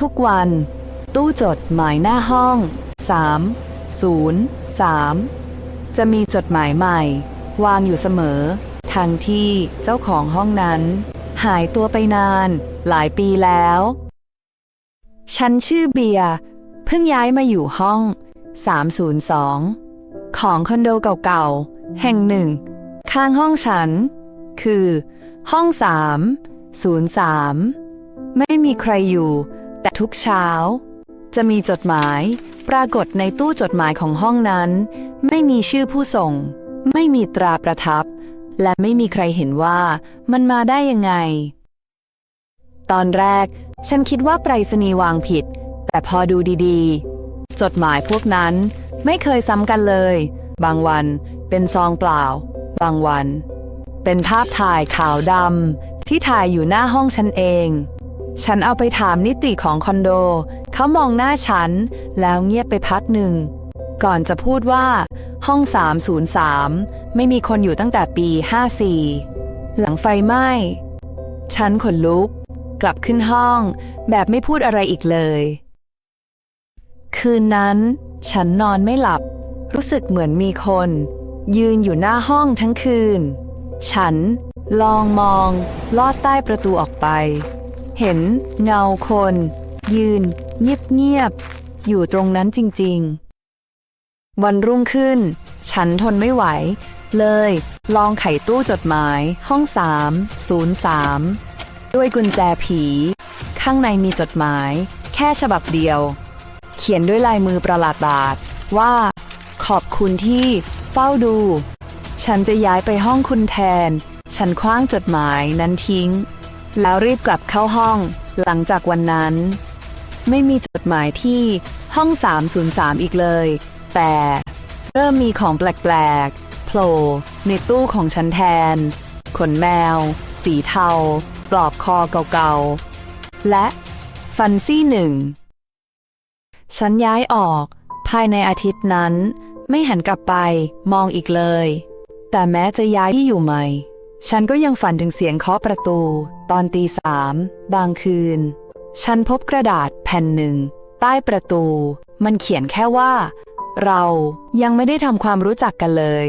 ทุกวัน ตู้จดหมายหน้าห้อง 3 0 3 จะมีจดหมายใหม่ วางอยู่เสมอ ทั้งที่เจ้าของห้องนั้น หายตัวไปนาน หลายปีแล้ว ฉันชื่อเบียร์เพิ่งย้ายมาอยู่ห้อง 302 ของคอนโดเก่าๆ แห่งหนึ่ง ข้างห้องฉัน คือ ห้อง 303 ไม่มีใครอยู่ แต่ทุกเช้า จะมีจดหมายปรากฏในตู้จดหมายของห้องนั้น ไม่มีชื่อผู้ส่ง ไม่มีตราประทับ และไม่มีใครเห็นว่ามันมาได้ยังไง ตอนแรกฉันคิดว่าไปรษณีย์วางผิด แต่พอดูดีๆ จดหมายพวกนั้นไม่เคยซ้ำกันเลย บางวันเป็นซองเปล่า บางวัน เป็นภาพถ่ายขาวดำที่ถ่ายอยู่หน้าห้องฉันเอง ฉันเอาไปถามนิติของคอนโด เขามองหน้าฉัน แล้วเงียบไปพักหนึ่ง ก่อนจะพูดว่า ห้อง 303 ไม่มีคนอยู่ตั้งแต่ปี 54 หลังไฟไหม้ ฉันขนลุก กลับขึ้นห้อง แบบไม่พูดอะไรอีกเลย คืนนั้น ฉันนอนไม่หลับ รู้สึกเหมือนมีคน ยืนอยู่หน้าห้องทั้งคืน ฉันลองมอง ลอดใต้ประตูออกไป เห็นเงาคน ยืน เงียบๆอยู่ตรงนั้นจริงๆ วันรุ่งขึ้น ฉันทนไม่ไหว เลย ลองไขตู้จดหมาย ห้อง303ด้วยกุญแจผี ข้างในมีจดหมาย แค่ฉบับเดียว เขียนด้วยลายมือประหลาดบาดว่า ขอบคุณที่เฝ้าดู ฉันจะย้ายไปห้องคุณแทน ฉันคว้างจดหมายนั้นทิ้ง แล้วรีบกลับเข้าห้อง หลังจากวันนั้น ไม่มีจดหมายที่ห้อง 303 อีกเลย แต่เริ่มมีของแปลกๆโผล่ในตู้ของฉันแทน ขนแมว สีเทา ปลอกคอเก่าๆ และฟันซี่หนึ่ง ฉันย้ายออก ภายในอาทิตย์นั้น ไม่หันกลับไปมองอีกเลย แต่แม้จะย้ายที่อยู่ใหม่ ฉันก็ยังฝันถึงเสียงเคาะประตู ตอนตีสามบางคืน ฉันพบกระดาษแผ่นหนึ่ง ใต้ประตู มันเขียนแค่ว่า เรายังไม่ได้ทำความรู้จักกันเลย